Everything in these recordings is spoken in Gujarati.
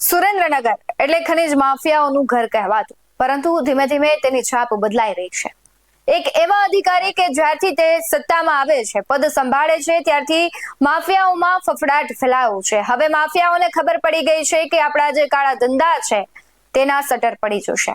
સુરેન્દ્રનગર એટલે ખનિજ માફિયાઓનું ઘર કહેવાતું. પરંતુ ધીમે ધીમે તેની છાપ બદલાઈ રહી છે. એક એવા અધિકારી કે જ્યારથી તે સત્તામાં આવે છે, પદ સંભાળે છે, ત્યારથી માફિયાઓમાં ફફડાટ ફેલાયો છે. હવે માફિયાઓને ખબર પડી ગઈ છે કે આપણા જે કાળા ધંધા છે, તેના સટર પડી જશે.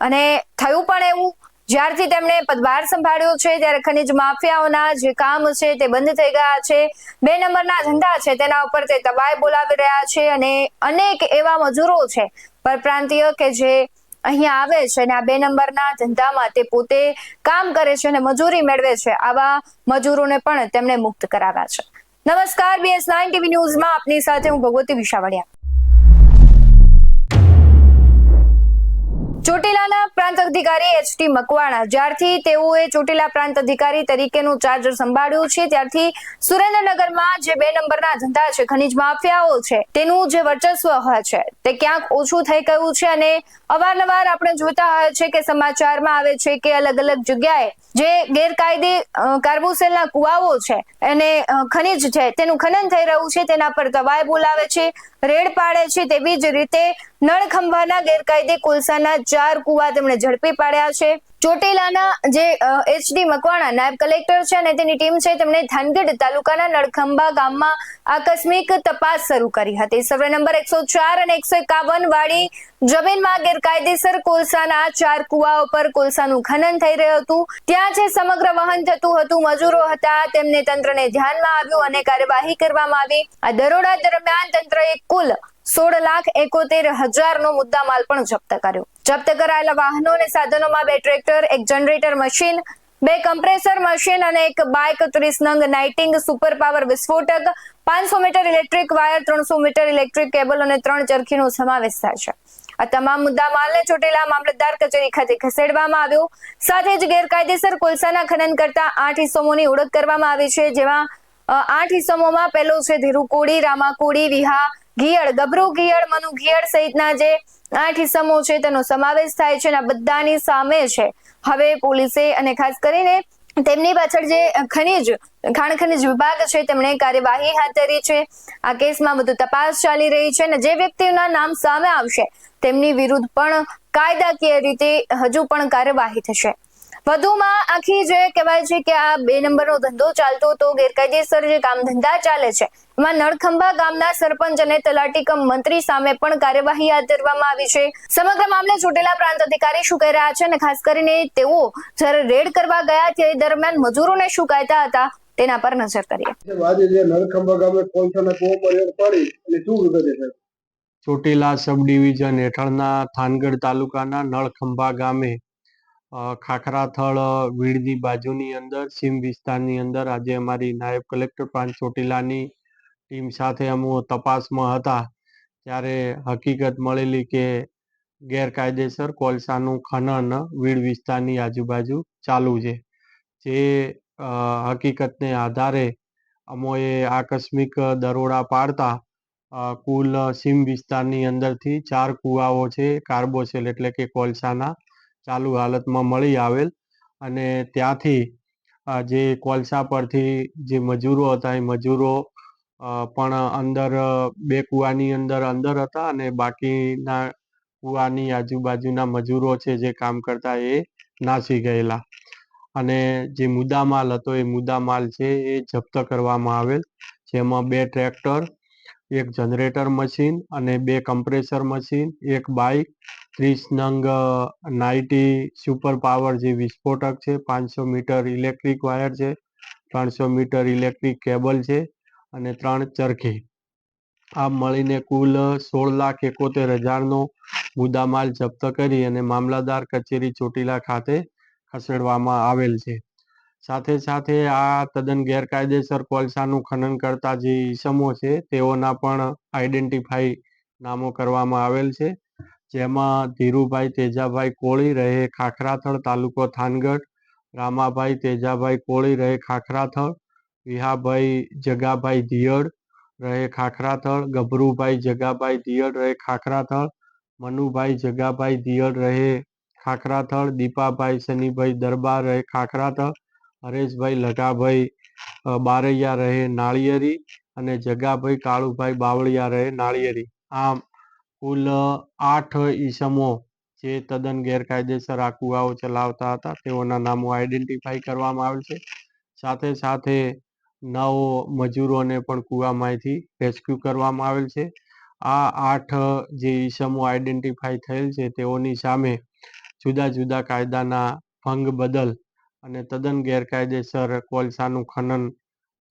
અને થયું પણ એવું જ્યારથી તેમણે પદભાર સંભાળ્યો છે, ત્યારે ખનિજ માફિયાઓના જે કામ છે તે બંધ થઈ ગયા છે. બે નંબરના ધંધા છે, તેના ઉપર તે તબાય બોલાવી રહ્યા છે અને અનેક એવા મજૂરો છે, પરપ્રાંતીય કે જે અહીંયા આવે છે અને આ બે નંબરના ધંધામાં તે પોતે કામ કરે છે અને મજૂરી મેળવે છે. આવા મજૂરોને પણ તેમણે મુક્ત કરાવ્યા છે. નમસ્કાર બીએસ નાઇન ટીવી ન્યૂઝમાં આપની સાથે હું ભગવતી વિશાવડિયા. પ્રાંત અધિકારી એચ ટી મકવાણા. જ્યારથી તેઓએ ચોટીલા પ્રાંત અધિકારી તરીકેનું ચાર્જ સંભાળ્યું છે, ત્યારથી સુરેન્દ્રનગરમાં જે બે નંબરના ધંધા છે, ખનિજ માફિયાઓ છે, તેનું જે વર્ચસ્વ હોય છે, તે ક્યાંક ઓછું થઈ ગયું છે અને અવારનવાર આપણે જોતા હોય છે કે સમાચારમાં આવે છે કે અલગ અલગ જગ્યાએ જે ગેરકાયદે કાર્બોસેલના કુવાઓ છે અને ખનિજ છે, તેનું ખનન થઈ રહ્યું છે, તેના પર દબાઈ બોલાવે છે, રેડ પાડે છે, તેવી જ રીતે નળખંભાના ગેરકાયદે કોલસાના ચાર કુવા તેમણે ઝડપી પાડ્યા છે. ચોટીલાના જે એચડી મકવાણા નાયબ કલેક્ટર છે અને તેની ટીમ છે, તેમણે થાનગઢ તાલુકાના નળખંભા ગામમાં આકસ્મિક તપાસ શરૂ કરી હતી. સર્વે નંબર એકસો ચાર અને એકસો એકાવન વાળી જમીનમાં ગેરકાયદેસર કોલસાના ચાર કુવાઓ પર કોલસાનું ખનન થઈ રહ્યું હતું. ત્યાં જે સમગ્ર વહન થતું હતું, મજૂરો હતા, તેમને તંત્રને ધ્યાનમાં આવ્યું અને કાર્યવાહી કરવામાં આવી. આ દરોડા દરમિયાન તંત્રએ કુલ સોળ લાખ એકોતેર હજારનો મુદ્દામાલ પણ જપ્ત કર્યો. જપ્ત કરાયેલા વાહનો અને સાધનોમાં બે ટ્રેક્ટર, એક જનરેટર મશીન, બે કમ્પ્રેસર મશીન અને એક બાઇક ત્રીસ નંગ નાઇટિંગ સુપર પાવર વિસ્ફોટક, પાંચસો મીટર ઇલેક્ટ્રિક વાયર, ત્રણસો મીટર ઇલેક્ટ્રિક કેબલ અને ત્રણ ચરખીનો સમાવેશ થાય છે. આ તમામ મુદ્દા માલને ચોટેલા મામલતદાર કચેરી ખાતે ખસેડવામાં આવ્યો. સાથે જ ગેરકાયદેસર કોલસાના ખનન કરતા આઠ ઇસમોની ઓળખ કરવામાં આવી છે, જેમાં આઠ ઇસમોમાં પહેલો છે ધીરુકોડી, રામાકોડી, વિહા, ઘિયળ, ગભરુ ઘિયળ, મનુ ઘિયળ સહિતના જે આઠ ઇસમો છે, તેનો સમાવેશ થાય છે અને આ બધાની સામે છે. હવે પોલીસે અને ખાસ કરીને તેમની પાછળ જે ખનિજ, ખાણ ખનિજ વિભાગ છે, તેમણે કાર્યવાહી હાથ ધરી છે. આ કેસમાં વધુ તપાસ ચાલી રહી છે અને જે વ્યક્તિના નામ સામે આવશે, તેમની વિરુદ્ધ પણ કાયદાકીય રીતે હજુ પણ કાર્યવાહી થશે. વધુમાં આખી જે કહેવાય છે કે આ બે નંબરનો ધંધો ચાલતો હતો ગેરકાયદેસર જે કામ ધંધા ચાલે છે એમાં નળખંભા ગામના સરપંચ અને તલાટી કમ મંત્રી સામે પણ કાર્યવાહી હાથ ધરવામાં આવી છે. સમગ્ર મામલે ચોટીલા પ્રાંત અધિકારી શું કહી રહ્યા છે અને ખાસ કરીને તેઓ જ્યારે રેડ કરવા ગયા તે દરમિયાન મજૂરોને શું કહેતા હતા તેના પર નજર કરીએ. આજે જે નળખંભા ગામે કોલસાના કૂવો પર રેડ પાડી અને શું વિગત છે? ચોટીલા સબ ડિવિઝન હેઠળના થાનગઢ તાલુકાના નળખંભા ગામે ખાખરાથળ વીડની બાજુની અંદર, સીમ વિસ્તારની અંદર. આજે અમારી નાયબ કલેક્ટર પ્રાંત ચોટીલાની ટીમ સાથે અમુ તપાસમાં હતા ત્યારે હકીકત મળેલી કે ગેરકાયદેસર કોલસાનું ખનન વીડ વિસ્તારની આજુબાજુ ચાલુ છે. જે હકીકતને આધારે અમોએ આકસ્મિક દરોડા પાડતા કુલ સીમ વિસ્તારની અંદરથી ચાર કુવાઓ છે, કાર્બોસેલ એટલે કે કોલસાના ચાલુ હાલતમાં મળી આવેલ અને ત્યાંથી જે કોલસા પરથી જે મજૂરો હતા, એ મજૂરો પણ અંદર બે કુવાની અંદર અંદર હતા અને બાકીના કુવાની આજુબાજુના મજૂરો છે જે કામ કરતા એ નાસી ગયેલા. અને જે મુદ્દામાલ હતો, એ મુદ્દામાલ છે એ જપ્ત કરવામાં આવેલ, જેમાં બે ટ્રેક્ટર, એક જનરેટર મશીન અને બે કમ્પ્રેસર મશીન, એક બાઇક ત્રીસ નંગ નાઇટી સુપર પાવર જે વિસ્ફોટક છે. પાંચસો મીટર ઇલેક્ટ્રિક વાયર છે. ત્રણસો મીટર ઇલેક્ટ્રિક કેબલ છે. અને ત્રણ ચરખી. આ મળીને કુલ સોળ લાખ એકોતેર હજારનો મુદ્દામાલ જપ્ત કરી અને મામલતદાર કચેરી ચોટીલા ખાતે ખસેડવામાં આવેલ છે. સાથે સાથે આ તદ્દન ગેરકાયદેસર કોલસાનું ખનન કરતા જે ઈસમો છે, તેઓના પણ આઈડેન્ટિફાઈ નામો કરવામાં આવેલ છે. જેમાં ધીરુભાઈ તેજાભાઈ કોળી રહે ખાખરાથળ તાલુકો થાનગઢ, રામાભાઈ તેજાભાઈ કોળી રહે ખાખરાથળ, વિહાભાઈ જગાભાઈ ધીયડ રહે ખાખરાથળ, ગભરુભાઈ જગાભાઈ ધીયડ રહે ખાખરાથળ, મનુભાઈ જગાભાઈ ધીયડ રહે ખાખરાથળ, દીપાભાઈ શનિભાઈ દરબાર રહે ખાખરાથળ, હરેશભાઈ લગાભાઈ બારૈયા રહે નાળિયેરી અને જગાભાઈ કાળુભાઈ બાવળિયા રહે નાળિયેરી. આમ કુલ આઠ ઈસમો જે તદ્દન ગેરકાયદેસર આ કુવાઓ ચલાવતા હતા. તેઓના નામો આઈડેન્ટિફાઈ કરવામાં આવેલ છે. સાથે સાથે નવ મજૂરોને પણ કુવામાંથી રેસ્ક્યુ કરવામાં આવેલ છે. આ આઠ જે ઈસમો આઈડેન્ટિફાઈ થયેલ છે તેઓની સામે જુદા જુદા કાયદાના ભંગ બદલ અને તદ્દન ગેરકાયદેસર કોલસાનું ખનન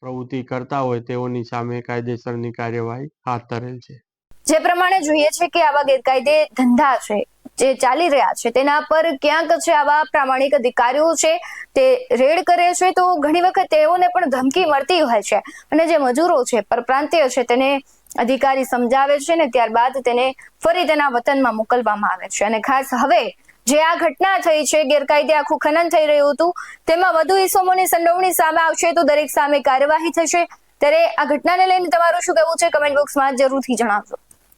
પ્રવૃત્તિ કરતા હોય તેઓની સામે કાયદેસરની કાર્યવાહી હાથ ધરેલ છે. જે પ્રમાણે જોઈએ છે કે આવા ગેરકાયદે ધંધા છે, જે ચાલી રહ્યા છે, તેના પર ક્યાંક છે આવા પ્રામાણિક અધિકારીઓ છે તે રેડ કરે છે, તો ઘણી વખત તેઓને પણ ધમકી મળતી હોય છે. અને જે મજૂરો છે, પરપ્રાંતીય છે, તેને અધિકારી સમજાવે છે ને ત્યારબાદ તેને ફરી તેના વતનમાં મોકલવામાં આવે છે. અને ખાસ હવે જે આ ઘટના થઈ છે, ગેરકાયદે આખું ખનન થઈ રહ્યું હતું, તેમાં વધુ ઇસમોની સંડોવણી સામે આવશે તો દરેક સામે કાર્યવાહી થશે. ત્યારે આ ઘટનાને લઈને તમારું શું કહેવું છે? કમેન્ટ બોક્સમાં જરૂરથી જણાવજો.